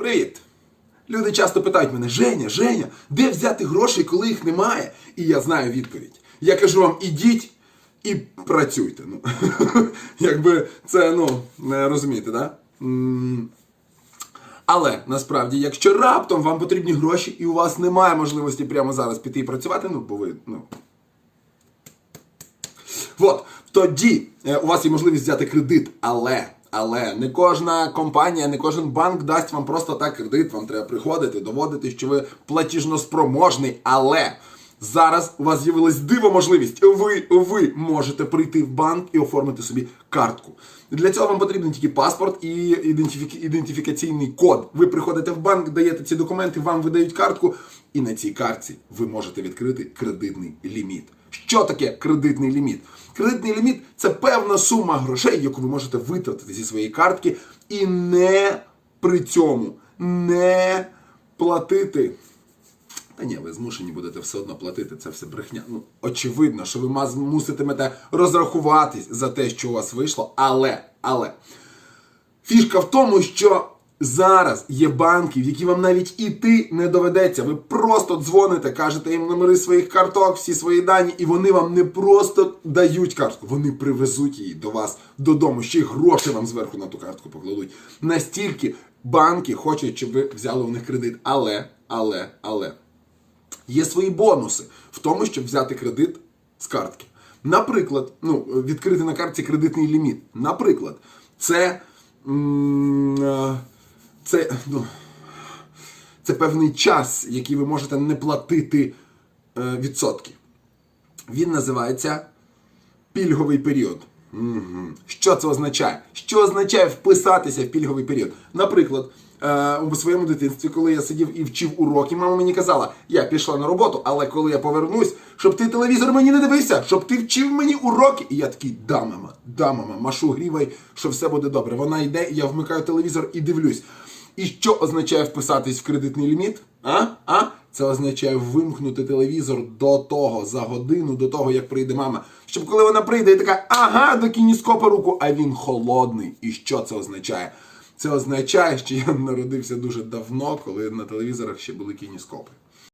Привіт! Люди часто питають мене: Женя, Женя, де взяти грошей, коли їх немає? І я знаю відповідь. Я кажу вам, ідіть і працюйте. Ну, якби це, ну, не розумієте, да? Але насправді, якщо раптом вам потрібні гроші і у вас немає можливості прямо зараз піти і працювати, ну, бо ви, ну, От, тоді е, у вас є можливість взяти кредит, але, але не кожна компанія, не кожен банк дасть вам просто так кредит. Вам треба приходити, доводити, що ви платіжноспроможний. Але зараз у вас з'явилась дива можливість. Ви, ви можете прийти в банк і оформити собі картку. Для цього вам потрібен тільки паспорт і ідентифік... ідентифікаційний код. Ви приходите в банк, даєте ці документи, вам видають картку, і на цій картці ви можете відкрити кредитний ліміт. Що таке кредитний ліміт? Кредитний ліміт це певна сума грошей, яку ви можете витратити зі своєї картки, і не при цьому не платити. Та ні, ви змушені будете все одно платити, це все брехня. Ну, очевидно, що ви муситимете розрахуватись за те, що у вас вийшло, але, але. Фішка в тому, що зараз є банки, в які вам навіть іти не доведеться. Ви просто дзвоните, кажете їм номери своїх карток, всі свої дані, і вони вам не просто дають картку, вони привезуть її до вас додому, ще й гроші вам зверху на ту картку покладуть. Настільки банки хочуть, щоб ви взяли у них кредит. Але, але, але. Є свої бонуси в тому, щоб взяти кредит з картки. Наприклад, ну, відкрити на картці кредитний ліміт. Наприклад, це, м, е, це, ну, це певний час, який ви можете не платити е, відсотки. Він називається пільговий період. Мгм. Що це означає? Що означає вписатися в пільговий період? Наприклад, е, у своєму дитинстві, коли я сидів і вчив уроки, мама мені казала: я пішла на роботу, але коли я повернусь, щоб ти телевізор мені не дивився, щоб ти вчив мені уроки. І я такий, да, мама, да, мама, машу грівай, що все буде добре. Вона йде, я вмикаю телевізор і дивлюсь. І що означає вписатись в кредитний ліміт? А? А? Це означає вимкнути телевізор до того, за годину, до того, як прийде мама. Щоб коли вона прийде і така, ага, до кініскопа руку, а він холодний. І що це означає? Це означає, що я народився дуже давно, коли на телевізорах ще були кініскопи.